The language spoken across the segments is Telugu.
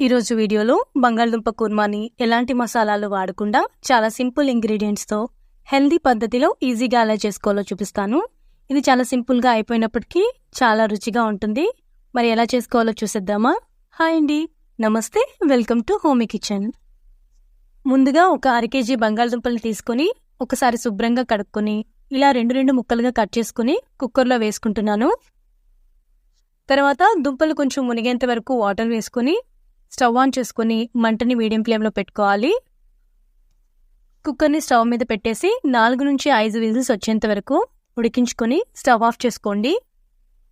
ఈరోజు వీడియోలో బంగాళదుంప కుర్మాని ఎలాంటి మసాలాలు వాడకుండా చాలా సింపుల్ ఇంగ్రీడియంట్స్తో హెల్దీ పద్ధతిలో ఈజీగా ఎలా చేసుకోవాలో చూపిస్తాను. ఇది చాలా సింపుల్గా అయిపోయినప్పటికీ చాలా రుచిగా ఉంటుంది. మరి ఎలా చేసుకోవాలో చూసేద్దామా? హాయ్ అండి. నమస్తే. Welcome to homey kitchen. ముందుగా ఒక అర కేజీ బంగాళదుంపలు తీసుకొని ఒకసారి శుభ్రంగా కడుక్కొని ఇలా రెండు రెండు ముక్కలుగా కట్ చేసుకుని కుక్కర్లో వేసుకుంటున్నాను. తర్వాత దుంపలు కొంచెం మునిగేంత వరకు వాటర్ వేసుకొని స్టవ్ ఆన్ చేసుకుని మంటని మీడియం ఫ్లేమ్లో పెట్టుకోవాలి. కుక్కర్ని స్టవ్ మీద పెట్టేసి నాలుగు నుంచి ఐదు విజిల్స్ వచ్చేంత వరకు ఉడికించుకొని స్టవ్ ఆఫ్ చేసుకోండి.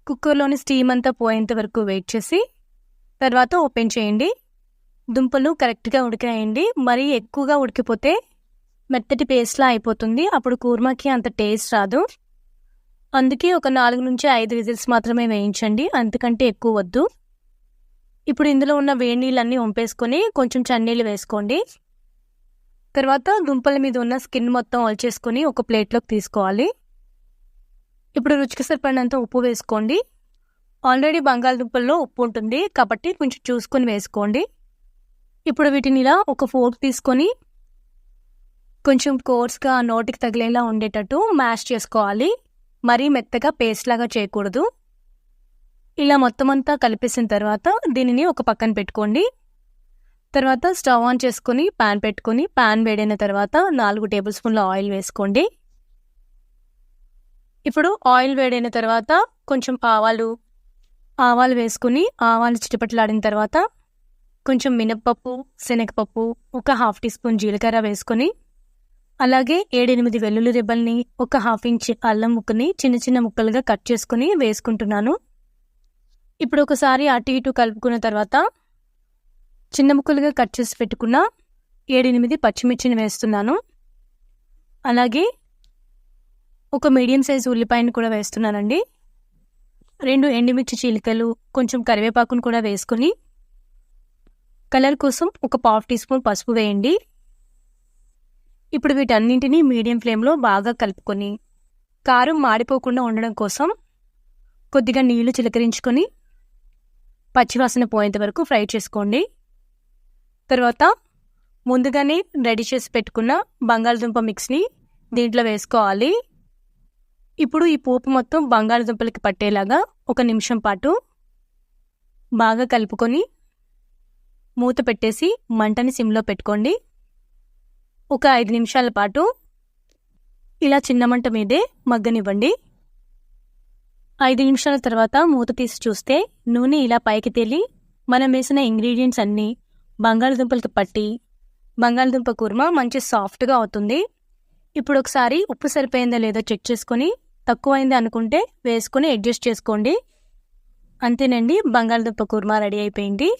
కుక్కర్లోని స్టీమ్ అంతా పోయేంత వరకు వెయిట్ చేసి తర్వాత ఓపెన్ చేయండి. దుంపలు కరెక్ట్గా ఉడికాయండి మరీ ఎక్కువగా ఉడికిపోతే మెత్తటి పేస్ట్లా అయిపోతుంది. అప్పుడు కూర్మాకి అంత టేస్ట్ రాదు. అందుకే ఒక నాలుగు నుంచి ఐదు విజిల్స్ మాత్రమే వేయించండి. అంతకంటే ఎక్కువ వద్దు. ఇప్పుడు ఇందులో ఉన్న వేడి నీళ్ళన్నీ వంపేసుకొని కొంచెం చన్నీళ్ళు వేసుకోండి. తర్వాత దుంపల మీద ఉన్న స్కిన్ మొత్తం ఒలిచేసుకొని ఒక ప్లేట్లోకి తీసుకోవాలి. ఇప్పుడు రుచికి సరిపడినంత ఉప్పు వేసుకోండి. ఆల్రెడీ బంగాళదుంపల్లో ఉప్పు ఉంటుంది కాబట్టి కొంచెం చూసుకొని వేసుకోండి. ఇప్పుడు వీటిని ఇలా ఒక ఫోర్క్ తీసుకొని కొంచెం కోర్స్గా నోటికి తగిలేలా ఉండేటట్టు మ్యాష్ చేసుకోవాలి. మరీ మెత్తగా పేస్ట్ లాగా చేయకూడదు. ఇలా మొత్తం అంతా కలిపేసిన తర్వాత దీనిని ఒక పక్కన పెట్టుకోండి. తర్వాత స్టవ్ ఆన్ చేసుకొని ప్యాన్ పెట్టుకొని ప్యాన్ వేడైన తర్వాత నాలుగు టేబుల్ స్పూన్ల ఆయిల్ వేసుకోండి. ఇప్పుడు ఆయిల్ వేడైన తర్వాత కొంచెం ఆవాలు ఆవాలు వేసుకుని ఆవాలు చిటపట్లాడిన తర్వాత కొంచెం మినప్పప్పు శనగపప్పు ఒక హాఫ్ టీ స్పూన్ జీలకర్ర వేసుకొని అలాగే ఏడెనిమిది వెల్లుల్లి రిబ్బల్ని ఒక హాఫ్ ఇంచ్ అల్లం ముక్కని చిన్న చిన్న ముక్కలుగా కట్ చేసుకుని వేసుకుంటున్నాను. ఇప్పుడు ఒకసారి అటు ఇటు కలుపుకున్న తర్వాత చిన్న ముక్కలుగా కట్ చేసి పెట్టుకున్న ఏడెనిమిది పచ్చిమిర్చిని వేస్తున్నాను. అలాగే ఒక మీడియం సైజు ఉల్లిపాయను కూడా వేస్తున్నానండి. రెండు ఎండుమిర్చి చీలికలు కొంచెం కరివేపాకును కూడా వేసుకొని కలర్ కోసం ఒక పావు టీ స్పూన్ పసుపు వేయండి. ఇప్పుడు వీటన్నింటినీ మీడియం ఫ్లేమ్లో బాగా కలుపుకొని కారం మాడిపోకుండా ఉండడం కోసం కొద్దిగా నీళ్ళు చిలకరించుకొని పచ్చివాసన పోయేంత వరకు ఫ్రై చేసుకోండి. తర్వాత ముందుగానే రెడీ చేసి పెట్టుకున్న బంగాళదుంప మిక్స్ని దీంట్లో వేసుకోవాలి. ఇప్పుడు ఈ పోపు మొత్తం బంగాళదుంపలకి పట్టేలాగా ఒక నిమిషం పాటు బాగా కలుపుకొని మూత పెట్టేసి మంటని సిమ్లో పెట్టుకోండి. ఒక ఐదు నిమిషాల పాటు ఇలా చిన్న మంట మీదే మగ్గనివ్వండి. ఐదు నిమిషాల తర్వాత మూత తీసి చూస్తే నూనె ఇలా పైకి తేలి మనం వేసిన ఇంగ్రీడియంట్స్ అన్నీ బంగాళదుంపలకి పట్టి బంగాళదుంప కూర్మ మంచి సాఫ్ట్గా అవుతుంది. ఇప్పుడు ఒకసారి ఉప్పు సరిపోయిందో లేదో చెక్ చేసుకొని తక్కువైంది అనుకుంటే వేసుకొని అడ్జస్ట్ చేసుకోండి. అంతేనండి బంగాళదుంప కూర్మ రెడీ అయిపోయింది.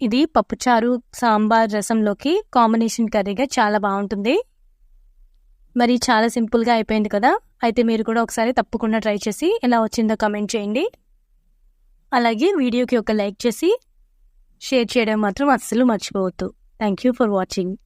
ఇది పప్పుచారు సాంబార్ రసంలోకి కాంబినేషన్ కర్రీగా చాలా బాగుంటుంది. మరి చాలా సింపుల్గా అయిపోయింది కదా? అయితే మీరు కూడా ఒకసారి తప్పకుండా ట్రై చేసి ఎలా వచ్చిందో కమెంట్ చేయండి. అలాగే వీడియోకి ఒక లైక్ చేసి షేర్ చేయడం మాత్రం అస్సలు మర్చిపోవద్దు. Thank you for watching.